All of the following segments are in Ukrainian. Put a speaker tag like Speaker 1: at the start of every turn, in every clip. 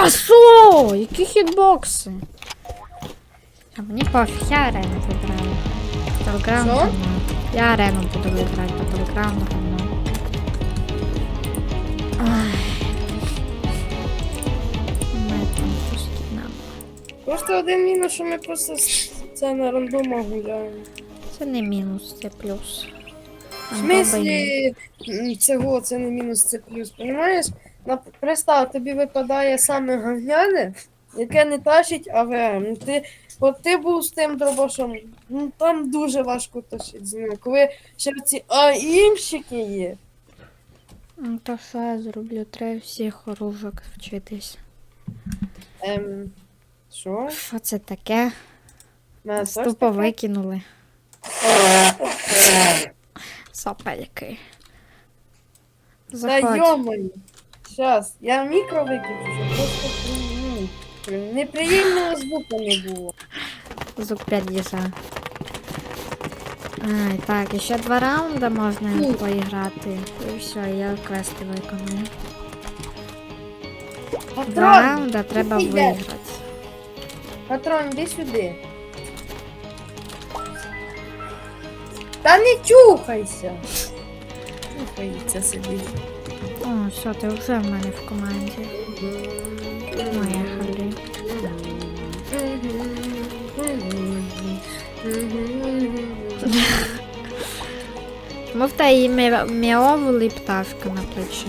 Speaker 1: О, які хітбокси. А мені пофіг, я арену вибираю. Телеграм
Speaker 2: Що?
Speaker 1: говно. Я арену буду вибирати, по телеграму говно. Ай. Ми там просто нам.
Speaker 2: Просто один мінус, що ми просто це на рандома гуляємо.
Speaker 1: Це не мінус, це плюс.
Speaker 2: В смислі цього це не мінус, це плюс. На, представ, тобі випадає саме говняне, яке не тащить АВМ. Ти, от ти був з тим дробашом, ну там дуже важко тащити з ним. Коли ще ці АІМщики є.
Speaker 1: Ну, то що я зроблю? Треба всіх оружок вчитись.
Speaker 2: Ем, що?
Speaker 1: Що це таке?
Speaker 2: Мене
Speaker 1: Тупо викинули.
Speaker 2: Та
Speaker 1: Заходь.
Speaker 2: йомаю. Щас, я мікро виключу, просто ну, неприємного звуку не було.
Speaker 1: Звук 50. Ай, так, і ще два раунди можна
Speaker 2: Ну.
Speaker 1: поіграти. І все, я квести виконую. Два
Speaker 2: Патрон,
Speaker 1: раунди треба
Speaker 2: ти йдеш?
Speaker 1: виграти.
Speaker 2: патрон, іди сюди. Та не чухайся. Чухається собі.
Speaker 1: О, все, ти вже в мене в команді. Моя халі. Чому в тебе мі- пташка на плечі?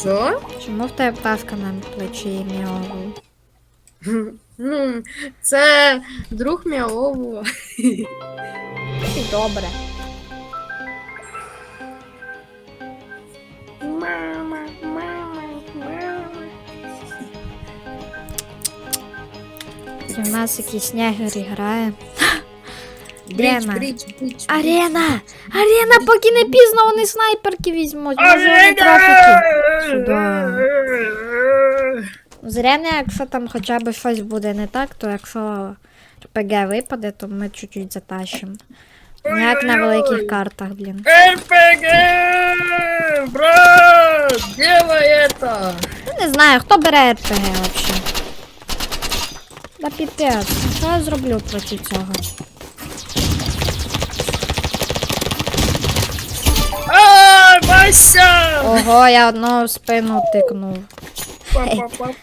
Speaker 2: Що?
Speaker 1: Чому в тебе пташка на плечі і?
Speaker 2: Ну, це друг Мяову.
Speaker 1: Добре.
Speaker 2: Мама, мама, мама.
Speaker 1: Це в нас якийсь негр грає. Арена. Арена! Арена, поки не пізно вони снайперки візьмуть. Може вони трофіки. Сюди. З Арени, якщо там хоча б щось буде не так, то якщо РПГ випаде, то ми чуть-чуть затащимо. Ну, Як на великих картах, блін.
Speaker 2: РПГ! Брат, делай это!
Speaker 1: Я не знаю, хто бере РПГ взагалі. Да піпець, ну що я зроблю проти цього?
Speaker 2: А, Вася!
Speaker 1: Ого, я одного в спину тикнув.
Speaker 2: Па-па-па-па.